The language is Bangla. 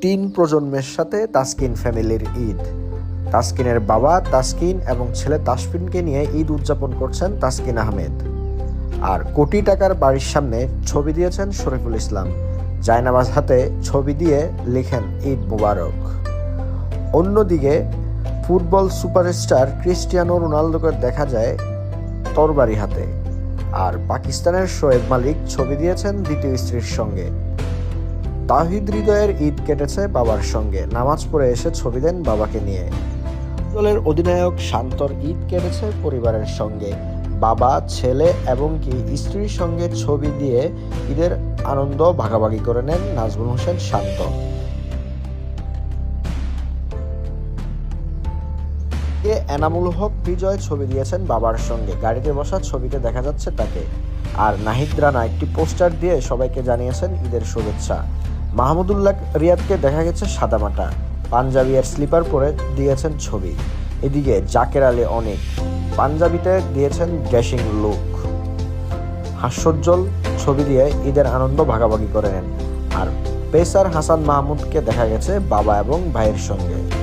তিন প্রজন্মের সাথে তাসকিন ফ্যামিলির ঈদ। তাসকিনের বাবা তাসকিন এবং ছেলে তাসফিনকে নিয়ে ঈদ উদযাপন করছেন তাসকিন আহমেদ। আর কোটি টাকার বাড়ির সামনে ছবি দিয়েছেন শরীফুল ইসলাম। জায়নামাজ হাতে ছবি দিয়ে লিখেন ঈদ মুবারক। অন্যদিকে ফুটবল সুপারস্টার ক্রিস্টিয়ানো রোনালদোকে দেখা যায় তরবারি হাতে। আর পাকিস্তানের শোয়েব মালিক ছবি দিয়েছেন দ্বিতীয় স্ত্রীর সঙ্গে। তাহিদ হৃদয়ের ঈদ কেটেছে বাবার সঙ্গে। নামাজ পড়ে এসে ছবি দেন বাবাকে নিয়ে। দলের অধিনায়ক শান্তর ঈদ কেটেছে পরিবারের সঙ্গে। বাবা, ছেলে এবং কি স্ত্রীর সঙ্গে ছবি দিয়ে ঈদের আনন্দ ভাগাভাগি করে নেন নাজমুল হোসেন শান্ত। এ এনামুল হক বিজয় ছবি দিয়েছেন বাবার সঙ্গে। গাড়িতে বসা ছবিতে দেখা যাচ্ছে তাকে। আর নাহিদ রানা একটি পোস্টার দিয়ে সবাইকে জানিয়েছেন ঈদের শুভেচ্ছা। মাহমুদুল্লাহ রিয়াদকে দেখা গেছে সাদামাটা। পাঞ্জাবি আর স্লিপার পরে দিয়েছেন ছবি। এদিকে জাকের আলী অনেক। পাঞ্জাবিতে দিয়েছেন ড্যাশিং লুক। হাস্যোজ্জ্বল ছবি দিয়ে ঈদের আনন্দ ভাগাভাগি করে নেন। আর পেসার হাসান মাহমুদকে দেখা গেছে বাবা এবং ভাইয়ের সঙ্গে।